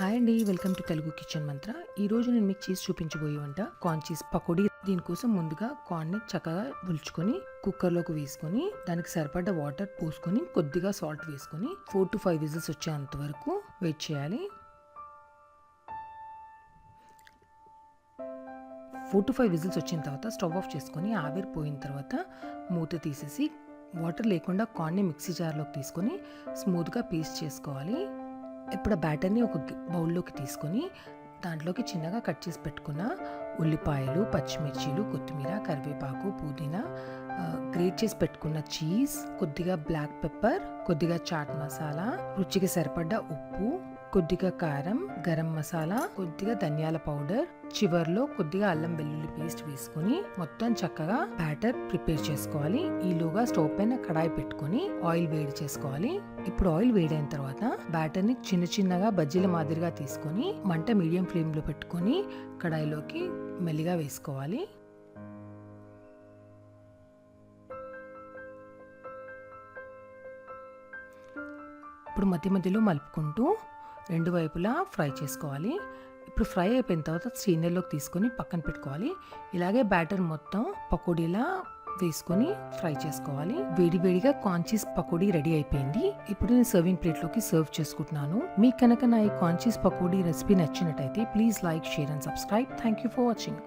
Hi అండి welcome to Telugu kitchen మంత్ర. ఈ రోజు నేను మీకు చీజ్ చూపించబోయే వంట కార్న్ చీజ్ పకోడీ. దీనికోసం ముందుగా కార్న్ని చక్కగా ఉల్చుకొని కుక్కర్లోకి వేసుకొని దానికి సరిపడ్డ వాటర్ పోసుకొని కొద్దిగా సాల్ట్ వేసుకొని ఫోర్ టు ఫైవ్ విజిల్స్ వచ్చేంత వరకు వెయిట్ చేయాలి. ఫోర్ టు ఫైవ్ విజిల్స్ వచ్చిన తర్వాత స్టవ్ ఆఫ్ చేసుకొని ఆవిరి పోయిన తర్వాత మూత తీసేసి వాటర్ లేకుండా కార్న్ని మిక్సీ జార్లోకి తీసుకొని స్మూత్గా పేస్ట్ చేసుకోవాలి. ఇప్పుడు ఆ బ్యాటర్ని ఒక బౌల్లోకి తీసుకొని దాంట్లోకి చిన్నగా కట్ చేసి పెట్టుకున్న ఉల్లిపాయలు పచ్చిమిర్చీలు కొత్తిమీర కరివేపాకు పుదీనా గ్రేట్ చేసి పెట్టుకున్న చీజ్ కొద్దిగా బ్లాక్ పెప్పర్ కొద్దిగా చాట్ మసాలా రుచికి సరిపడ్డ ఉప్పు కొద్దిగా కారం గరం మసాలా కొద్దిగా ధనియాల పౌడర్ చివర్లో కొద్దిగా అల్లం వెల్లుల్లి పేస్ట్ వేసుకొని మొత్తం చక్కగా బ్యాటర్ ప్రిపేర్ చేసుకోవాలి. ఈలోగా స్టవ్ పైన కడాయి పెట్టుకొని ఆయిల్ వేడి చేసుకోవాలి. ఇప్పుడు ఆయిల్ వేడైన తర్వాత బ్యాటర్ని చిన్న చిన్నగా బజ్జీల మాదిరిగా తీసుకొని మంట మీడియం ఫ్లేమ్లో పెట్టుకొని కడాయిలోకి మెల్లిగా వేసుకోవాలి. ఇప్పుడు మధ్య మధ్యలో మలుపుకుంటూ రెండు వైపులా ఫ్రై చేసుకోవాలి. ఇప్పుడు ఫ్రై అయిపోయిన తర్వాత శ్రీనెల్లోకి తీసుకొని పక్కన పెట్టుకోవాలి. ఇలాగే బ్యాటర్ మొత్తం పకోడీలా వేసుకొని ఫ్రై చేసుకోవాలి. వేడి వేడిగా కాన్చీస్ పకోడీ రెడీ అయిపోయింది. ఇప్పుడు నేను సర్వింగ్ ప్లేట్లోకి సర్వ్ చేసుకుంటున్నాను. మీకు కనుక నా ఈ కాన్చీస్ పకోడీ రెసిపీ నచ్చినట్టయితే please like share and subscribe. Thank you for watching.